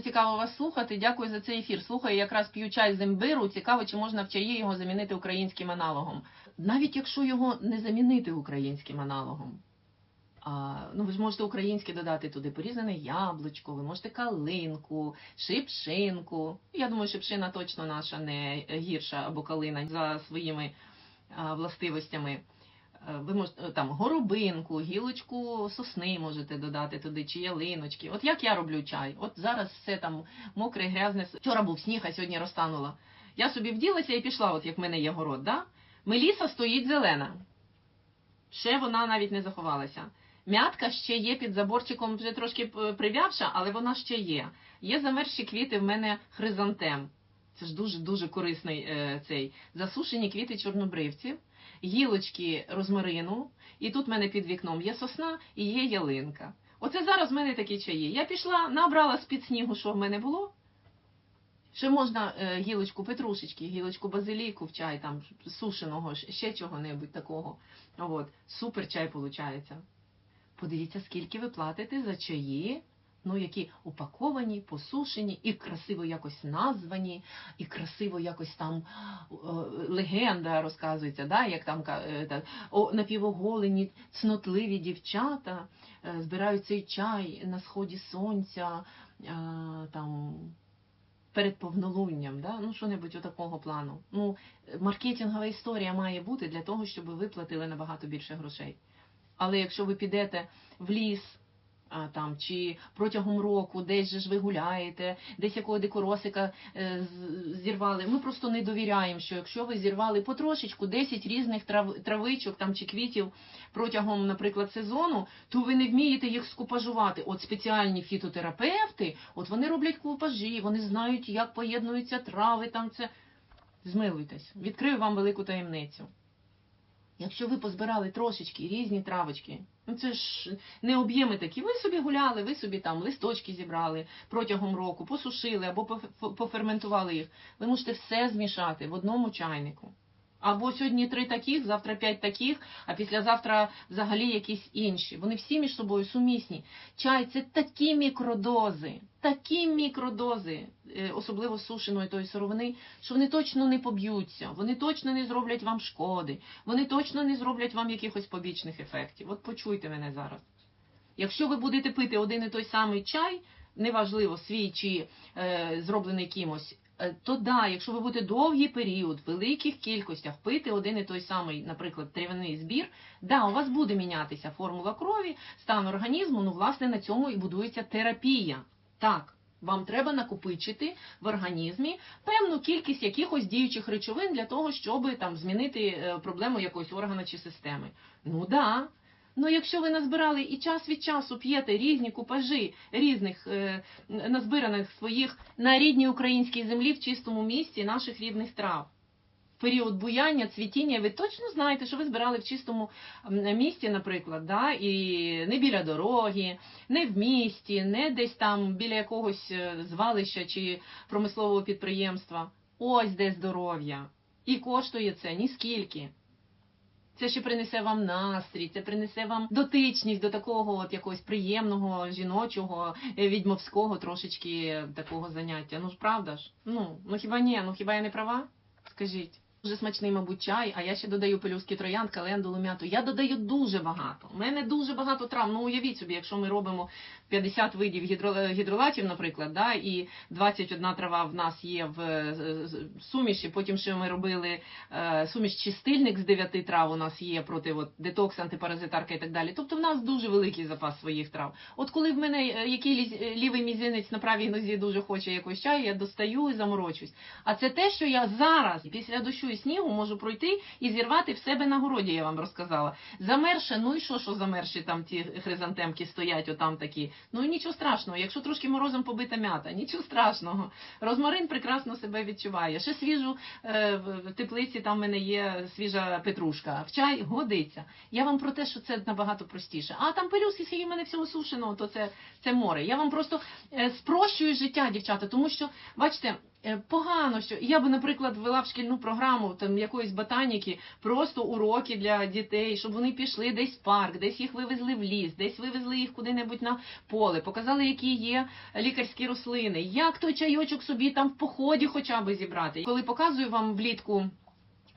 дуже цікаво вас слухати. Дякую за цей ефір. Слухаю, якраз п'ю чай з імбиру. Цікаво, чи можна в чаї його замінити українським аналогом. Навіть якщо його не замінити українським аналогом. А, ну, ви ж можете українське додати туди порізане яблучко, ви можете калинку, шипшинку. Я думаю, шипшина точно наша не гірша або калина за своїми а, властивостями. Е, Ви можете там горобинку, гілочку сосни можете додати туди, чи ялиночки. От як я роблю чай? От зараз все там мокре, грязне. Вчора був сніг, а сьогодні розтануло. Я собі вділася і пішла, от як в мене є город, да? Меліса стоїть зелена. Ще вона навіть не заховалася. Мятка ще є під заборчиком, вже трошки е, прив'явша, але вона ще є. Є замерзші квіти в мене хризантем. Це ж дуже дуже корисний е, цей засушені квіти чорнобривців, гілочки розмарину, і тут в мене під вікном є сосна і є ялинка. Оце зараз в мене такі чаї. Я пішла, набрала з-під снігу, що в мене було. Ще можна е, гілочку петрушечки, гілочку базиліку в чай, там сушеного, ще чого-небудь такого. От, супер чай виходить. Подивіться, скільки ви платите за чаї, ну, які упаковані, посушені і красиво якось названі, і красиво якось там е, легенда розказується, да, як там е, о, напівоголені, цнотливі дівчата е, збирають цей чай на сході сонця, там. Перед повнолунням, да? ну що-небудь у такого плану. Ну, маркетингова історія має бути для того, щоб ви виплатили набагато більше грошей. Але якщо ви підете в ліс там, чи протягом року десь же ж ви гуляєте, десь якого дикоросика е, зірвали, ми просто не довіряємо, що якщо ви зірвали потрошечку 10 різних трав, травичок там, чи квітів протягом, наприклад, сезону, то ви не вмієте їх скупажувати. От спеціальні фітотерапевти, от вони роблять купажі, вони знають, як поєднуються трави, там це. Змилуйтесь, відкрию вам велику таємницю. Якщо ви позбирали трошечки різні травочки, ну це ж не об'єми такі. Ви собі гуляли, ви собі там листочки зібрали протягом року, посушили або поф- поферментували їх. Ви можете все змішати в одному чайнику. Або сьогодні три таких, завтра п'ять таких, а післязавтра взагалі якісь інші. Вони всі між собою сумісні. Чай це такі мікродози, такі мікродози, е, особливо сушеної тої сировини, що вони точно не поб'ються, вони точно не зроблять вам шкоди, вони точно не зроблять вам якихось побічних ефектів. От почуйте мене зараз. Якщо ви будете пити один і той самий чай, неважливо свій чи е, зроблений кимось, то да, якщо ви будете довгий період, в великих кількостях пити один і той самий, наприклад, трав'яний збір, да, у вас буде мінятися формула крові, стан організму, ну, власне, на цьому і будується терапія. Так, вам треба накопичити в організмі певну кількість якихось діючих речовин для того, щоб там змінити е, проблему якогось органа чи системи. Ну да. Ну, якщо ви назбирали і час від часу п'єте різні купажі різних е, назбираних своїх на рідній українській землі в чистому місці наших рідних трав. Період буяння, цвітіння, ви точно знаєте, що ви збирали в чистому місті, наприклад, да? і не біля дороги, не в місті, не десь там біля якогось е, звалища чи промислового підприємства. Ось де здоров'я. І коштує це ніскільки. Це ще принесе вам настрій, це принесе вам дотичність до такого от якогось приємного, жіночого, е, відьмовського трошечки такого заняття. Ну ж правда ж? Ну, ну хіба ні? Ну хіба я не права? Скажіть. Дуже смачний, мабуть, чай, а я ще додаю пелюстки троянд, календулу, м'яту. Я додаю дуже багато. У мене дуже багато трав. Ну уявіть собі, якщо ми робимо 50 видів гідро- гідролатів, наприклад, да, і 21 трава в нас є в суміші. Потім ще ми робили е, суміш чистильник з 9 трав. У нас є проти от, детокс, антипаразитарка і так далі. Тобто в нас дуже великий запас своїх трав. От коли в мене е, який е, лівий мізинець на правій нозі дуже хоче якось чаю, я достаю і заморочусь. А це те, що я зараз після дощу і снігу можу пройти і зірвати в себе на городі, я вам розказала. Замерше, ну і що, що замерші там ті хризантемки стоять, отам такі. Ну нічого страшного. Якщо трошки морозом побита м'ята, нічого страшного. Розмарин прекрасно себе відчуває. Ще свіжу е, в теплиці, там в мене є свіжа петрушка. В чай годиться. Я вам про те, що це набагато простіше. А там пелюстки, скільки в мене всього сушеного, то це, це море. Я вам просто е, спрощую життя, дівчата, тому що, бачите, Погано, що я би, наприклад, ввела в шкільну програму там якоїсь ботаніки, просто уроки для дітей, щоб вони пішли десь в парк, десь їх вивезли в ліс, десь вивезли їх куди-небудь на поле, показали, які є лікарські рослини, як той чайочок собі там в поході хоча б зібрати. Коли показую вам влітку.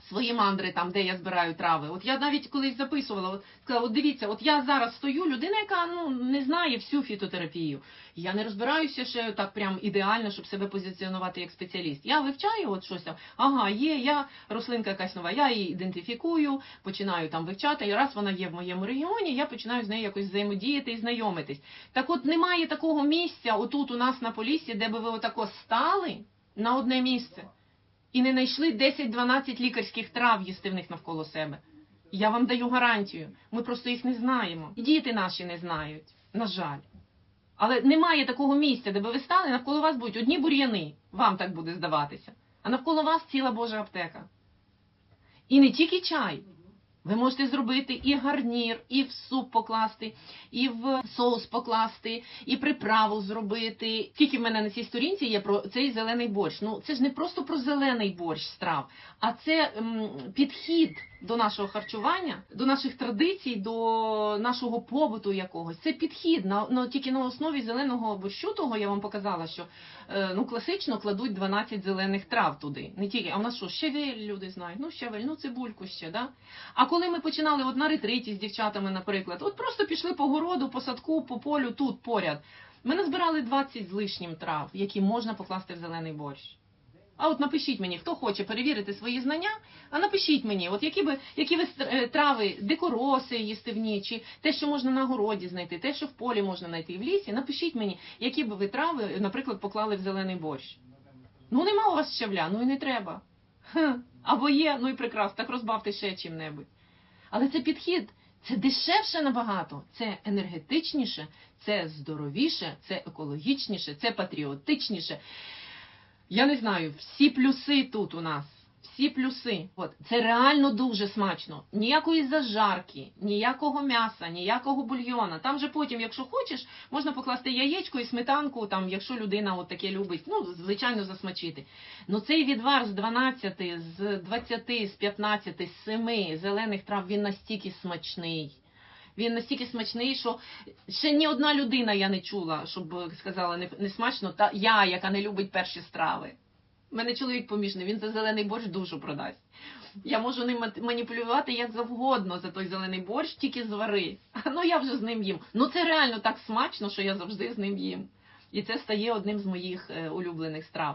Свої мандри там, де я збираю трави. От я навіть колись записувала, от, сказала, от дивіться, от я зараз стою, людина, яка ну не знає всю фітотерапію. Я не розбираюся ще так прям ідеально, щоб себе позиціонувати як спеціаліст. Я вивчаю от щось там. Ага, є, я рослинка якась нова, я її ідентифікую, починаю там вивчати. І раз вона є в моєму регіоні, я починаю з нею якось взаємодіяти і знайомитись. Так от немає такого місця, отут у нас на полісі, де би ви отако стали на одне місце і не знайшли 10-12 лікарських трав їстивних навколо себе. Я вам даю гарантію. Ми просто їх не знаємо. Діти наші не знають, на жаль. Але немає такого місця, де би ви стали, навколо вас будуть одні бур'яни, вам так буде здаватися. А навколо вас ціла Божа аптека. І не тільки чай. Ви можете зробити і гарнір, і в суп покласти, і в соус покласти, і приправу зробити. Тільки в мене на цій сторінці є про цей зелений борщ. Ну це ж не просто про зелений борщ страв, а це м, підхід до нашого харчування, до наших традицій, до нашого побуту якогось. Це підхід на ну, тільки на основі зеленого борщу. Того я вам показала, що е, ну класично кладуть 12 зелених трав туди. Не тільки, а в нас що, щавель люди знають. Ну щавель, ну цибульку ще, да. А коли ми починали от на ретриті з дівчатами, наприклад, от просто пішли по городу, по садку, по полю тут поряд. Ми назбирали 20 з лишнім трав, які можна покласти в зелений борщ. А от напишіть мені, хто хоче перевірити свої знання, а напишіть мені, от які ви які ви е, трави, дикороси їстивні, чи те, що можна на городі знайти, те, що в полі можна знайти в лісі. Напишіть мені, які би ви трави, наприклад, поклали в зелений борщ. Ну нема у вас щавля, ну і не треба. Або є, ну і прекрасно, так розбавте ще чим-небудь. Але це підхід, це дешевше набагато, це енергетичніше, це здоровіше, це екологічніше, це патріотичніше. Я не знаю, всі плюси тут у нас. Всі плюси. От це реально дуже смачно. Ніякої зажарки, ніякого м'яса, ніякого бульйона. Там же потім, якщо хочеш, можна покласти яєчко і сметанку, там, якщо людина от таке любить, ну, звичайно, засмачити. Ну цей відвар з 12, з 20, з 15, з 7 зелених трав, він настільки смачний. Він настільки смачний, що ще ні одна людина я не чула, щоб сказала не, не смачно, та я, яка не любить перші страви. У мене чоловік поміжний, він за зелений борщ душу продасть. Я можу ним маніпулювати як завгодно за той зелений борщ, тільки звари. Ну я вже з ним їм. Ну це реально так смачно, що я завжди з ним їм. І це стає одним з моїх е, улюблених страв.